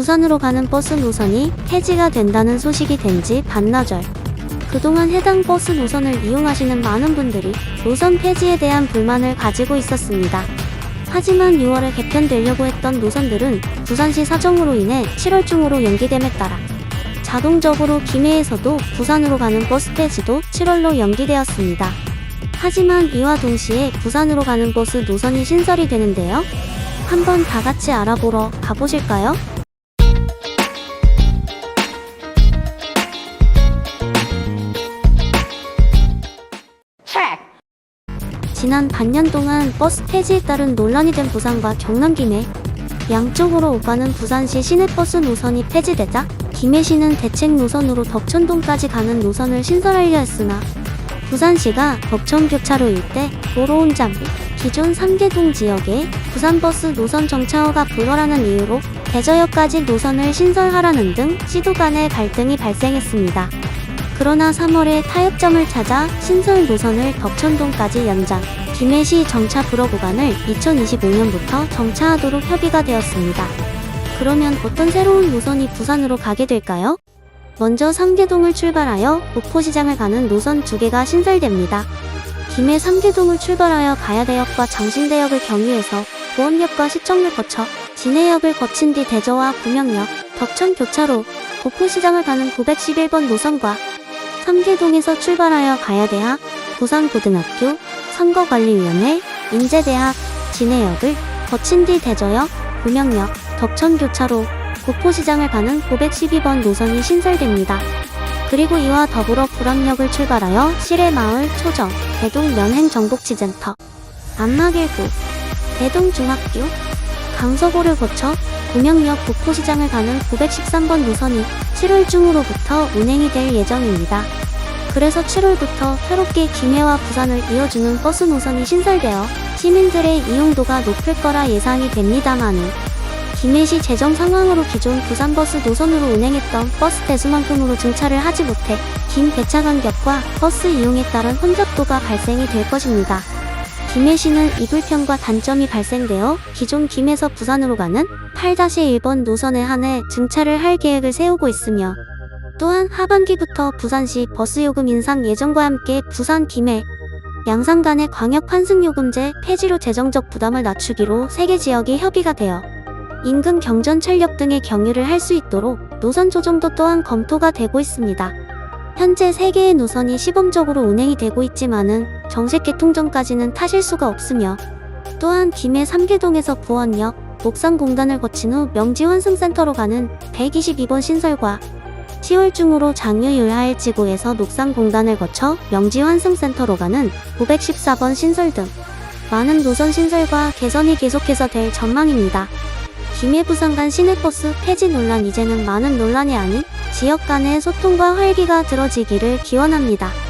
부산으로 가는 버스 노선이 폐지가 된다는 소식이 된 지 반나절. 그동안 해당 버스 노선을 이용하시는 많은 분들이 노선 폐지에 대한 불만을 가지고 있었습니다. 하지만 6월에 개편되려고 했던 노선들은 부산시 사정으로 인해 7월 중으로 연기됨에 따라 자동적으로 김해에서도 부산으로 가는 버스 폐지도 7월로 연기되었습니다. 하지만 이와 동시에 부산으로 가는 버스 노선이 신설이 되는데요. 한번 다 같이 알아보러 가보실까요? 지난 반년 동안 버스 폐지에 따른 논란이 된 부산과 경남 김해 양쪽으로 오가는 부산시 시내버스 노선이 폐지되자 김해시는 대책 노선으로 덕천동까지 가는 노선을 신설하려 했으나 부산시가 덕천교차로 일대 도로 혼잡 및 기존 3개동 지역에 부산버스 노선 정차허가 불허라는 이유로 대저역까지 노선을 신설하라는 등 시도 간의 갈등이 발생했습니다. 그러나 3월에 타협점을 찾아 신설 노선을 덕천동까지 연장, 김해시 정차 불허 구간을 2025년부터 정차하도록 협의가 되었습니다. 그러면 어떤 새로운 노선이 부산으로 가게 될까요? 먼저 삼계동을 출발하여 목포시장을 가는 노선 두 개가 신설됩니다. 김해 삼계동을 출발하여 가야대역과 장신대역을 경유해서 보원역과 시청을 거쳐 진해역을 거친 뒤 대저와 구명역, 덕천 교차로, 목포시장을 가는 911번 노선과 삼계동에서 출발하여 가야대학, 부산고등학교, 선거관리위원회, 인제대학, 진해역을 거친 뒤 대저역, 구명역, 덕천교차로, 목포시장을 가는 512번 노선이 신설됩니다. 그리고 이와 더불어 불암역을 출발하여 시래마을, 초정, 대동 면행정복지센터, 안마길구, 대동중학교, 강서고를 거쳐 구명역 북포시장을 가는 913번 노선이 7월 중으로부터 운행이 될 예정입니다. 그래서 7월부터 새롭게 김해와 부산을 이어주는 버스 노선이 신설되어 시민들의 이용도가 높을 거라 예상이 됩니다만은 김해시 재정 상황으로 기존 부산버스 노선으로 운행했던 버스 대수만큼으로 증차를 하지 못해 긴 배차 간격과 버스 이용에 따른 혼잡도가 발생이 될 것입니다. 김해 시는 이 불편과 단점이 발생되어 기존 김에서 부산으로 가는 8-1번 노선에 한해 증차를 할 계획을 세우고 있으며 또한 하반기부터 부산시 버스 요금 인상 예정과 함께 부산 김해 양산 간의 광역 환승 요금제 폐지로 재정적 부담을 낮추기로 세 개 지역이 협의가 되어 인근 경전 철력 등의 경유를 할 수 있도록 노선 조정도 또한 검토가 되고 있습니다. 현재 3개의 노선이 시범적으로 운행이 되고 있지만은 정식 개통 전까지는 타실 수가 없으며 또한 김해 삼계동에서 부원역, 목산공단을 거친 후 명지환승센터로 가는 122번 신설과 10월 중으로 장유율하일지구에서 녹산공단을 거쳐 명지환승센터로 가는 514번 신설 등 많은 노선 신설과 개선이 계속해서 될 전망입니다. 김해 부산 간 시내버스 폐지 논란 이제는 많은 논란이 아닌 지역 간의 소통과 활기가 들어지기를 기원합니다.